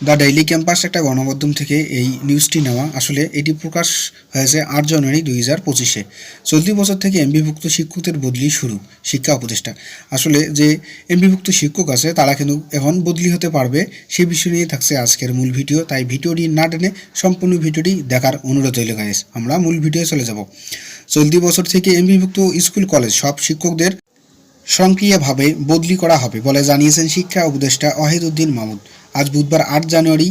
The daily campus একটা গণমাধ্যম থেকে এই নিউজটি নেওয়া। আসলে এটি প্রকাশ হয়েছে আট জানুয়ারি দুই হাজার পঁচিশে। চলতি বছর থেকে এমবিভুক্ত শিক্ষকদের বদলি শুরু, শিক্ষা উপদেষ্টা। আসলে যে এমবিভুক্ত শিক্ষক আছে, তারা কিন্তু এখন বদলি হতে পারবে, সে বিষয় নিয়ে থাকছে আজকের মূল ভিডিও। তাই ভিডিওটি না টেনে সম্পূর্ণ ভিডিওটি দেখার অনুরোধ রইল গাইস আমরা মূল ভিডিও চলে যাব। চলতি বছর থেকে এমবিভুক্ত স্কুল, কলেজ সব শিক্ষকদের স্বয়ংক্রিয়ভাবে বদলি করা হবে বলে জানিয়েছেন শিক্ষা উপদেষ্টা ওয়াহিদ উদ্দিন মাহমুদ আজ বুধবার আট জানুয়ারি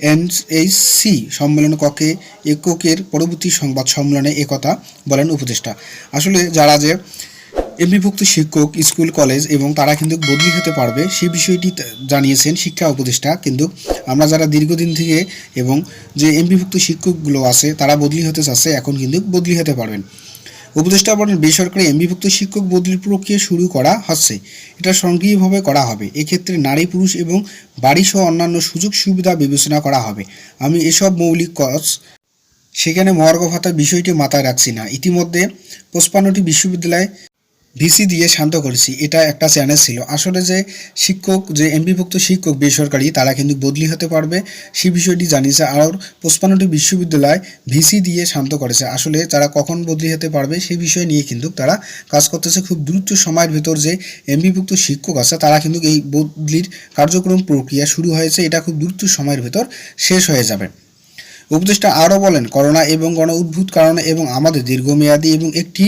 এনএইচসি সম্মেলন কক্ষে এককের পরবর্তী সংবাদ সম্মেলনে একথা বলেন উপদেষ্টা। আসলে যারা যে এমবিভুক্ত শিক্ষক, স্কুল, কলেজ এবং তারা কিন্তু বদলি হতে পারবে সেই বিষয়টি জানিয়েছেন শিক্ষা উপদেষ্টা। কিন্তু আমরা যারা দীর্ঘদিন থেকে এবং যে এমবিভুক্ত শিক্ষকগুলো আছে, তারা বদলি হতে চাচ্ছে, এখন কিন্তু বদলি হতে পারবেন। উপদেষ্টা বলেন বেসরকারি এমবিভুক্ত শিক্ষক বদলির প্রক্রিয়া শুরু করা হচ্ছে। এটা সক্রিয়ভাবে করা হবে। এক্ষেত্রে নারী, পুরুষ এবং বাড়িসহ অন্যান্য সুযোগ সুবিধা বিবেচনা করা হবে। আমি এসব মৌলিক কজ সেখানে মহার্ঘ ভাতার বিষয়টি মাথায় রাখছি না। ইতিমধ্যে পঁচপান্নটি বিশ্ববিদ্যালয় ভিসি দিয়ে শান্ত করেছি, এটা একটা চ্যানেল ছিল। আসলে যে শিক্ষক, যে এমবিভুক্ত শিক্ষক বেসরকারি, তারা কিন্তু বদলি হতে পারবে সেই বিষয়টি জানিয়েছে। আর পঁচপান্নটি বিশ্ববিদ্যালয় ভিসি দিয়ে শান্ত করেছে। আসলে তারা কখন বদলি হতে পারবে সেই বিষয় নিয়ে কিন্তু তারা কাজ করতেছে খুব দ্রুত সময়ের ভেতর যে এমবিভুক্ত শিক্ষক আছে, তারা কিন্তু এই বদলির কার্যক্রম প্রক্রিয়া শুরু হয়েছে। এটা খুব দ্রুত সময়ের ভেতর শেষ হয়ে যাবে। উপদেষ্টা আরও বলেন, করোনা এবং গণ উদ্ভূত কারণে এবং আমাদের দীর্ঘমেয়াদী এবং একটি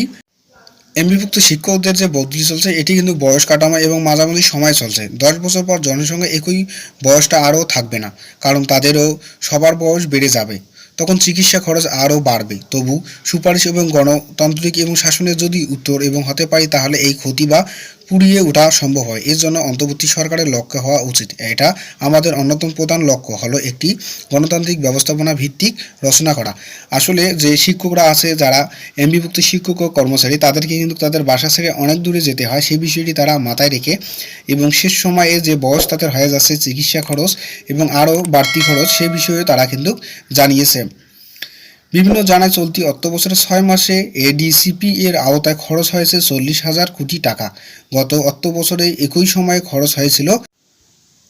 এমবিভুক্ত শিক্ষকদের যে বদলি চলছে, এটি কিন্তু বয়স কাঠামো এবং মাঝামাঝি সময় চলছে। দশ বছর পর জনসংখ্যা একই বয়সটা আরও থাকবে না, কারণ তাদেরও সবার বয়স বেড়ে যাবে। তখন চিকিৎসা খরচ আরও বাড়বে। তবু সুপারিশ এবং গণতান্ত্রিক এবং শাসনের যদি উত্তর এবং হতে পারি তাহলে এই ক্ষতি বা পুড়িয়ে ওঠা সম্ভব হয়। এর জন্য অন্তর্বর্তী সরকারের লক্ষ্য হওয়া উচিত। এটা আমাদের অন্যতম প্রধান লক্ষ্য হলো একটি গণতান্ত্রিক ব্যবস্থাপনা ভিত্তিক রচনা করা। আসলে যে শিক্ষকরা আছে, যারা এমবিভুক্ত শিক্ষক ও কর্মচারী, তাদেরকে কিন্তু তাদের বাসা থেকে অনেক দূরে যেতে হয়। সেই বিষয়টি তারা মাথায় রেখে এবং শেষ সময়ে যে বয়স তাদের হয়ে যাচ্ছে, চিকিৎসা খরচ এবং আরও বাড়তি খরচ, সে বিষয়ে তারা কিন্তু জানিয়েছে। বিভিন্ন জানায় চলতি অর্থ বছরের ছয় মাসে এডিসিপি এর আওতায় খরচ হয়েছে চল্লিশ হাজার কোটি টাকা। গত অর্থ বছরে একই সময়ে খরচ হয়েছিল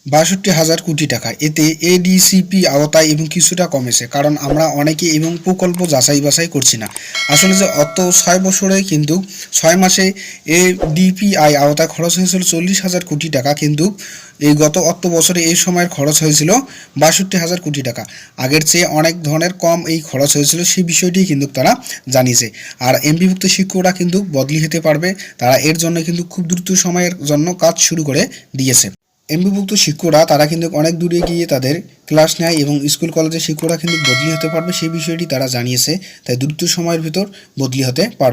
বাষট্টি হাজার কোটি টাকা। এতে এডিসিপি আওতায় এবং কিছুটা কমেছে, কারণ আমরা অনেকে এবং প্রকল্প যাচাই বাছাই করছি না। আসলে যে অত ছয় বছরে কিন্তু ছয় মাসে এ ডিপিআই আওতায় খরচ হয়েছিল চল্লিশ হাজার কোটি টাকা, কিন্তু এই গত অর্থ বছরে এই সময়ের খরচ হয়েছিল বাষট্টি হাজার কোটি টাকা। আগের চেয়ে অনেক ধরনের কম এই খরচ হয়েছিল সেই বিষয়টি কিন্তু তারা জানিয়েছে। আর এমবিভুক্ত শিক্ষকরা কিন্তু বদলি হতে পারবে, তারা এর জন্য কিন্তু খুব দ্রুত সময়ের জন্য কাজ শুরু করে দিয়েছে। এমবিভুক্ত শিক্ষকরা, তারা কিন্তু অনেক দূরে গিয়ে তাদের ক্লাস নেয় এবং স্কুল, কলেজের শিক্ষকরা কিন্তু বদলি হতে পারবে, সেই বিষয়টি তারা জানিয়েছে। তাই দ্রুত সময়ের ভিতর বদলি হতে পারবে।